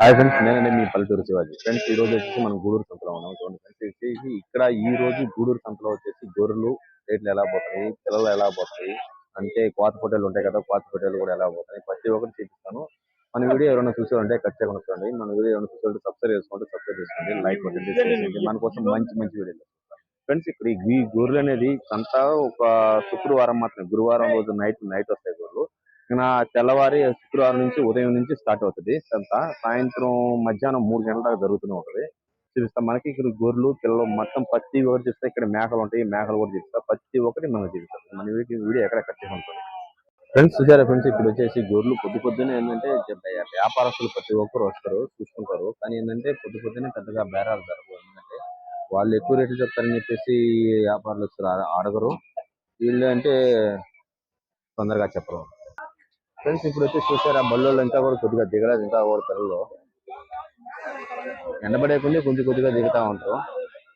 Hi friends నేనండి మీ పల్లెటూరు Shivaji. Friends ఈ రోజు వచ్చేసి మనం గూడూరు సంతలో ఉన్నాం. చూడండి ఫ్రెండ్స్ వచ్చేసి ఇక్కడ ఈ రోజు గూడూరు సంతలో వచ్చేసి గొర్రెలు రేట్లు ఎలా పోతాయి పిల్లలు ఎలా పోతాయి అంటే కోత పొట్టేలు ఉంటాయి కదా కోత పొట్టేలు కూడా ఎలా పోతాయి ప్రతి ఒక్కటి చూపిస్తాను. మన వీడియో ఎవరైనా చూసారంటే ఖచ్చితంగా చూడండి. మన వీడియో ఎవరైనా చూసారంటే సబ్స్క్రైబ్ చేసుకోండి సబ్స్క్రైబ్ చేసుకోండి లైక్ కొట్టండి. మన కోసం మంచి మంచి వీడియోలు ఫ్రెండ్స్ ఇక్కడ ఈ గొర్రెలు అనేది సంత ఒక శుక్రవారం మాత్రమే గురువారం రోజు నైట్ నైట్ వస్తాయి గొర్రెలు. నా తెల్లవారి శుక్రవారం నుంచి ఉదయం నుంచి స్టార్ట్ అవుతుంది. సంత సాయంత్రం మధ్యాహ్నం మూడు గంటల దాకా జరుగుతూనే ఉంటుంది. చూపిస్తా మనకి ఇక్కడ గొర్రెలు పిల్లలు మొత్తం ప్రతి ఒక్కటి చూస్తే ఇక్కడ మేకలు ఉంటాయి. మేకలు కూడా చూపిస్తా. ప్రతి ఒక్కటి మనం చూపిస్తాం. మన వీడియో ఎక్కడ కట్టేసి ఉంటుంది ఫ్రెండ్స్ చూసారా ఫ్రెండ్స్? ఇప్పుడు వచ్చేసి గొర్రెలు పొద్దు పొద్దునే ఏంటంటే వ్యాపారస్తులు ప్రతి ఒక్కరు వస్తారు చూసుకుంటారు. కానీ ఏంటంటే పొద్దు పొద్దునే పెద్దగా బేరాలు జరగవు. ఎందుకంటే వాళ్ళు ఎక్కువ రేట్లు చెప్తారని చెప్పేసి వ్యాపారులు అడగరు వీళ్ళు అంటే తొందరగా చెప్పరు. ఫ్రెండ్స్ ఇప్పుడు వచ్చి చూసారా బల్లోళ్ళు ఇంకా కూడా కొద్దిగా దిగలేదు ఇంకా కూడా పిల్లలు ఎండబడేకుండా కొంచెం కొద్దిగా దిగుతా ఉంటారు.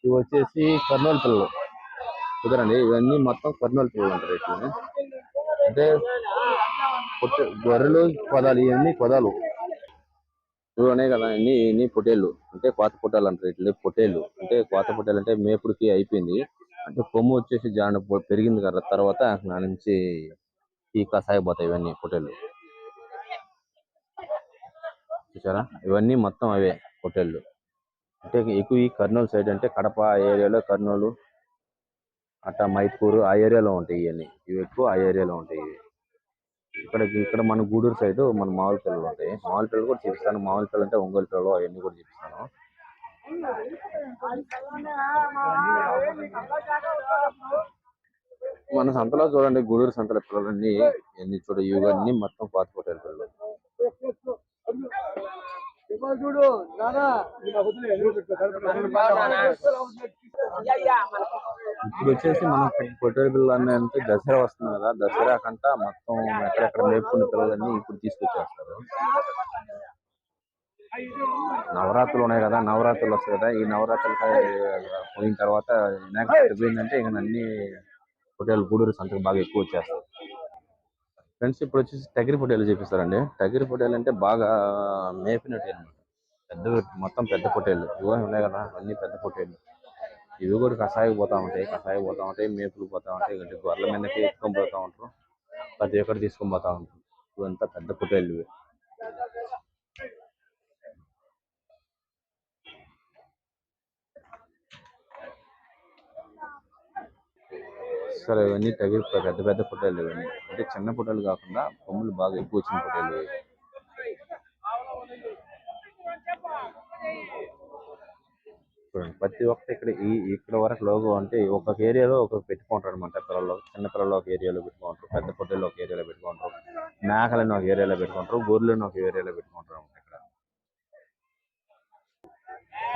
ఇవి వచ్చేసి కర్నూలు పిల్లలు. కుదరండి ఇవన్నీ మొత్తం కర్నూలు పిల్లలు ఉంటారు ఇట్లా అంటే గొర్రెలు పొదాలు ఇవన్నీ పొదాలు. ఇవి ఉన్నాయి కదా ఇన్ని ఇన్ని పొటేళ్ళు. అంటే కోత పొట్టాలు అంటారు ఇట్లా పొటేళ్ళు. అంటే కోత పొట్టేలు అంటే మేపుడికి అయిపోయింది. అంటే కొమ్ము వచ్చేసి జాన పెరిగింది కదా తర్వాత నా నుంచి ఈ కసాయిపోతాయి ఇవన్నీ పొటేళ్ళు చూసారా? ఇవన్నీ మొత్తం అవే పొటేళ్ళు అంటే ఎక్కువ ఈ కర్నూలు సైడ్ అంటే కడప ఏరియాలో కర్నూలు అట్టా మైపూరు ఆ ఏరియాలో ఉంటాయి ఇవన్నీ. ఇవి ఎక్కువ ఆ ఏరియాలో ఉంటాయి ఇవి. ఇక్కడ ఇక్కడ మన గూడూరు సైడ్ మన మామూలు పిల్లలు ఉంటాయి. మామూలు పిల్లలు కూడా చూపిస్తాను. మామూలు పిల్లలు అంటే ఒంగోలు పిల్లలు అవన్నీ కూడా చూపిస్తాను. మన సంతలో చూడండి గూడూరు సంతల పిల్లలన్నీ ఎన్ని చూడ ఇవన్నీ మొత్తం పాత పొట్టేలు పిల్లలు. ఇప్పుడు వచ్చేసి మనం పొట్టేలు పిల్లలు అన్నీ అంటే దసరా వస్తుంది కదా దసరా కంట మొత్తం ఎక్కడెక్కడ మేపుకున్న పిల్లలన్నీ ఇప్పుడు తీసుకొచ్చేస్తారు. నవరాత్రులు ఉన్నాయి కదా నవరాత్రులు వస్తాయి కదా ఈ నవరాత్రులు పోయిన తర్వాత వినాయక పోయిందంటే ఇక అన్ని పొటాలు గూడూరు సంతకు బాగా ఎక్కువ వచ్చేస్తాయి ఫ్రెండ్స్ ఇప్పుడు వచ్చేసి టగిరి పొటాలు చూపిస్తారండి? టగిరి పొటాలు అంటే బాగా మేపినట్టు అనమాట పెద్ద మొత్తం పెద్ద పొటాలు ఇవో ఉన్నాయి కదా అన్ని పెద్ద పొటాలు ఇవి కూడా కషాయి పోతా ఉంటాయి కషాయి పోతా ఉంటాయి మేపులు పోతా ఉంటాయి. అంటే గొర్రెల మీదకి ఎత్తుకొని పోతా ఉంటారు. ప్రతి ఒక్కటి తీసుకొని పోతా ఉంటారు. ఇవంతా పెద్ద పొటాలు ఇవి. సరే ఇవన్నీ తగిలి పెద్ద పెద్ద పొట్టేళ్ళు ఇవన్నీ. అంటే చిన్న పొట్టేలు కాకుండా కొమ్ములు బాగా ఎక్కువ వచ్చిన పొట్టేళ్ళు చూడండి ప్రతి ఒక్కటి ఇక్కడ ఈ ఇక్కడ వరకు లోగో అంటే ఒక్కొక్క ఏరియాలో ఒక్కొక్క పెట్టుకుంటారు అనమాట పిల్లలు. చిన్న పిల్లలు ఒక ఏరియాలో పెట్టుకుంటారు. పెద్ద పొట్టేళ్ళు ఒక ఏరియాలో పెట్టుకుంటారు. మేకలను ఒక ఏరియాలో పెట్టుకుంటారు. గొర్రెలను ఒక ఏరియాలో పెట్టుకుంటారు అనమాట ఇక్కడ.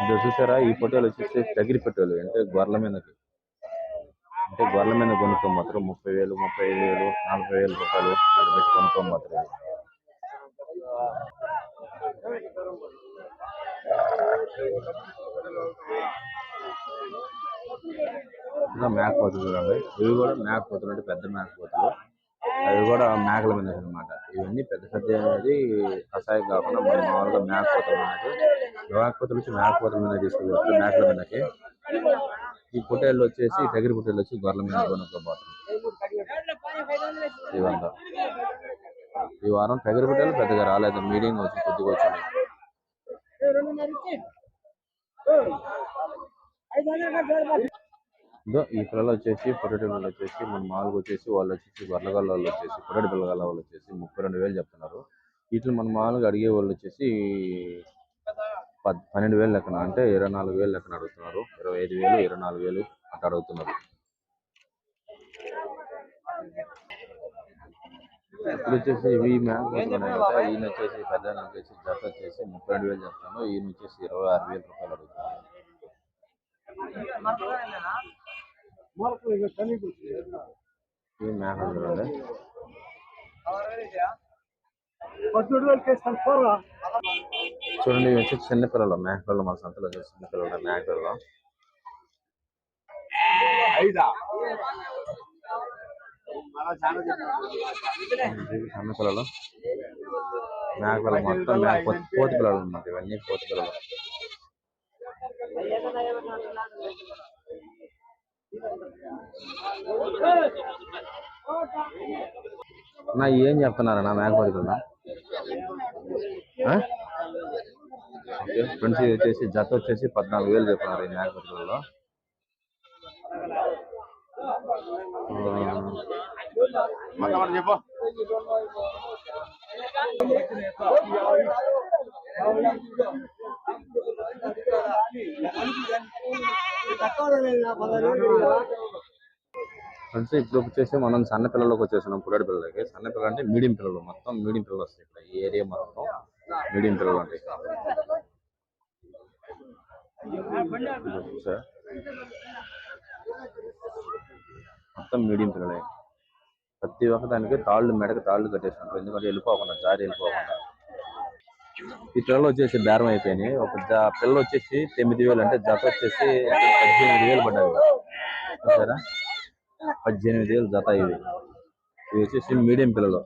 ఇది చూసారా? ఈ ఫోటోలు వచ్చేసి తగిరి పొట్టేలు. అంటే గొర్రెల మీదకి. అంటే గొర్రెల మీద కొనుక్కో మాత్రం ముప్పై వేలు ముప్పై ఐదు వేలు నలభై వేలు రూపాయలు అట్లా పెట్టి కొనుక్కో మాత్రం ఇంకా మేకపోతులు చూడండి. ఇవి కూడా మేకపోతులు అంటే పెద్ద మేకపోతులు అవి కూడా మేకల మీద అనమాట ఇవన్నీ పెద్ద పెద్ద అనేది కషాయం కాకుండా మన మామూలుగా మేకపోతులు అనేది మేకపోతులు వచ్చి మేకపోతుల మీద తీసుకుని మేకల మీదకి. ఈ పొట్టేళ్ళు వచ్చేసి టగిరి పొట్టేళ్ళు వచ్చి గొర్రెల మీద కొనుక్కోబోతుంది ఇవంతా ఈ వారం. టగిరి పొట్టేళ్ళు పెద్దగా రాలేదు. మీడియం వచ్చి కొద్దిగా వచ్చింది. ఇదో ఈ పిల్లలు వచ్చేసి పొట్టటి పిల్లలు వచ్చేసి మన మామూలుగా వచ్చేసి వాళ్ళు వచ్చేసి గొర్రెగల్ల వాళ్ళు వచ్చేసి పొట్టటి పిల్లగల వాళ్ళు వచ్చేసి ముప్పై రెండు వేలు చెప్తున్నారు. వీటిని మన మామూలుగా అడిగే వాళ్ళు వచ్చేసి పద్ పన్నెండు వేలు లెక్కన అంటే ఇరవై నాలుగు వేలు లెక్కన అడుగుతున్నారు. ఇరవై ఐదు వేలు ఇరవై నాలుగు వేలు అట్లా అడుగుతున్నారు. ఇప్పుడు వచ్చేసి ఇవి ఈయన వచ్చేసి పెద్ద వచ్చేసి జత వచ్చేసి ముప్పై రెండు వేలు చెప్తాను ఈయన వచ్చేసి ఇరవై ఆరు వేలు రూపాయలు అడుగుతున్నారు. ఇవి వేలు చూడండి చూడండి ఇవి వచ్చి చిన్న పిల్లలు మేకలు మన సంతలో వచ్చేసి చిన్న పిల్లలు మేకలు ఐదా? ఇవి చిన్న పిల్లలు. మేకలు మొత్తం పోతు పిల్లలు అన్నమాట ఇవన్నీ పోతు పిల్లలు. నా ఏం చెప్తున్నారా నా మేక పోతు పిల్ల ఫ్రెండ్స్ ఇది వచ్చేసి జత వచ్చేసి పద్నాలుగు వేలు చెప్పినారు ఈ మేక చెప్పు ఫ్రెండ్స్ ఇప్పుడు వచ్చేసి మనం సన్న పిల్లలకు వచ్చేసినాం పుల్లడి పిల్లలకి. సన్న పిల్లలు అంటే మీడియం పిల్లలు మొత్తం మీడియం పిల్లలు వస్తాయి ఇక్కడ. ఈ ఏరియా మొత్తం మీడియం పిల్లలు ఉంటాయి సార్ మొత్తం మీడియం పిల్లలే. ప్రతి ఒక్క దానికి తాళ్ళు మెడకు తాళ్ళు కట్టేసినారు ఎందుకంటే వెళ్ళిపోకుండా జారి వెళ్ళిపోకుండా. ఈ పిల్లలు వచ్చేసి బేరం అయిపోయినాయి. ఒక జ- పిల్ల వచ్చేసి తొమ్మిది వేలు అంటే జత వచ్చేసి పద్దెనిమిది వేలు పడ్డాయి. సరే పద్దెనిమిది వేలు జత ఇవి ఇవి వచ్చేసి మీడియం పిల్లలు.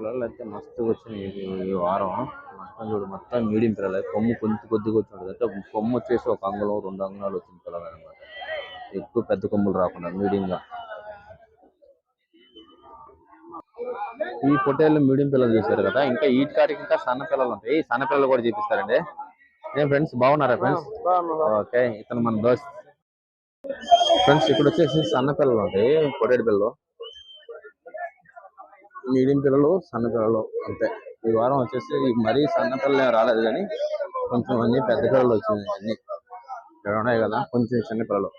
పిల్లలు అయితే మస్తుగా వచ్చినాయి ఈ- వారం. మొత్తం చూడు మొత్తం మీడియం పిల్లలు కొమ్ము కొంచెం కొద్దిగా వచ్చినట్టు అంటే కొమ్ము వచ్చేసి ఒక అంగుళం రెండు అంగుళాలు వచ్చిన పిల్లలు అనమాట ఎక్కువ పెద్ద కొమ్ములు రాకుండా మీడియం గా. ఈ పొట్టేళ్ళు మీడియం పిల్లలు చూసారు కదా ఇంకా ఈ కాడికి ఇంకా సన్న పిల్లలు ఉంటాయి. ఈ సన్న పిల్లలు కూడా చూపిస్తారండి. ఏం ఫ్రెండ్స్ బాగున్నారా ఫ్రెండ్స్ ఓకే ఇతను మన దోస్త్. ఫ్రెండ్స్ ఇక్కడ వచ్చేసి సన్న పిల్లలు ఉంటాయి పొట్టేడు పిల్లలు. మీడియం పిల్లలు సన్న పిల్లలు అంతే. ఈ వారం వచ్చేసి మరీ సన్న పిల్లలు రాలేదు కానీ కొంచెం అన్ని పెద్ద పిల్లలు వచ్చినాయి అన్ని. ఇక్కడ ఉన్నాయి కదా కొంచెం చిన్న పిల్లలు.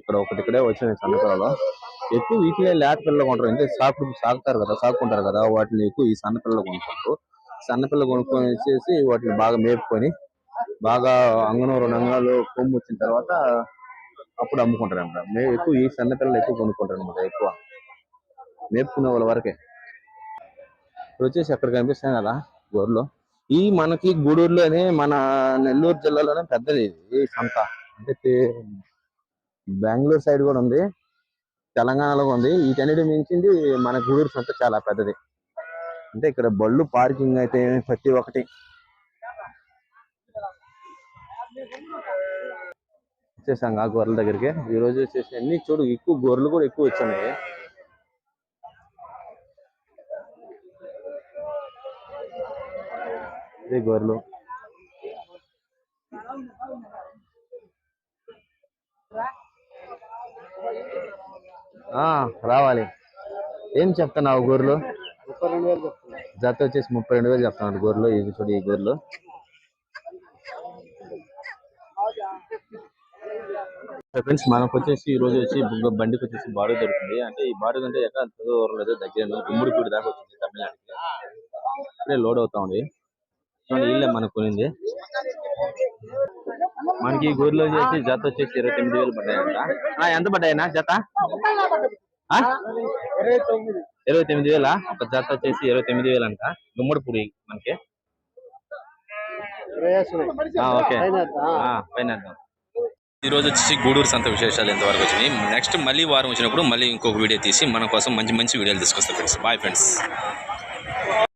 ఇక్కడ ఒకటి ఇక్కడే వచ్చినాయి సన్న పిల్లలు. ఎక్కువ వీటిలో లేత పిల్లలు కొంటారు. అంటే సాకు సాగుతారు కదా సాగుకుంటారు కదా వాటిని ఎక్కువ ఈ సన్న పిల్లలు కొనుక్కుంటారు సన్న పిల్లలు కొనుక్కొని వచ్చేసి వాటిని బాగా మేపుకొని బాగా అంగనం రెండు అంగనాలు కొమ్ము వచ్చిన తర్వాత అప్పుడు అమ్ముకుంటారు అనమాట మేము ఎక్కువ ఈ సన్న పిల్లలు ఎక్కువ కొనుక్కుంటారు అనమాట ఎక్కువ. మేపుకునే వాళ్ళ వరకే. ఇప్పుడు వచ్చేసి అక్కడ కనిపిస్తాయి కదా గొర్రెలు. ఈ మనకి గూడూరులోనే మన నెల్లూరు జిల్లాలోనే పెద్దది ఇది ఈ సంత. అంటే బెంగళూరు సైడ్ కూడా ఉంది తెలంగాణలో ఉంది. వీటన్నిటి మించింది మన గూడూరు సంత చాలా పెద్దది. అంటే ఇక్కడ బళ్ళు పార్కింగ్ అయితే ప్రతి ఒక్కటి. వచ్చేసాం ఆ గొర్రెల దగ్గరికి. ఈ రోజు వచ్చేసి అన్ని చూడు ఎక్కువ గొర్రెలు కూడా ఎక్కువ వచ్చినాయి ఇది గొర్రెలు ఆ రావాలి. ఏం చెప్తున్నావు గొర్రెలు ముప్పై రెండు వేలు జత వచ్చేసి ముప్పై రెండు వేలు చెప్తున్నాడు గోర్లు ఇది చూడు ఈ గొర్రెలు ఫ్రెండ్స్ మనకు వచ్చేసి ఈ రోజు వచ్చి బండికి వచ్చేసి బాడుగ దొరుకుతుంది. అంటే ఈ బాడుగ అంటే ఎక్కడ దూరం లేదు దగ్గర గుమ్మడిపూడి దాకా వచ్చింది తమిళనాడుకి. ఇప్పుడే లోడ్ అవుతా ఉంది. వీళ్ళే మనకు కొనింది మనకి ఈ చేసి జత వచ్చేసి ఇరవై తొమ్మిది వేలు పడ్డాయంట. ఎంత పడ్డాయనా జత? ఇరవై తొమ్మిది వేల? ఒక జత వచ్చేసి ఇరవై తొమ్మిది వేలు అంట గుమ్మడిపూడి మనకి. ఓకే. ఆ, పైన ఈ రోజు వచ్చేసి గూడూరు సంత విశేషాలు ఎంతవరకు వచ్చినాయి? నెక్స్ట్ మళ్ళీ వారం వచ్చినప్పుడు మళ్ళీ ఇంకొక వీడియో తీసి మన కోసం మంచి మంచి వీడియోలు తీసుకొస్తాం ఫ్రెండ్స్. Bye friends.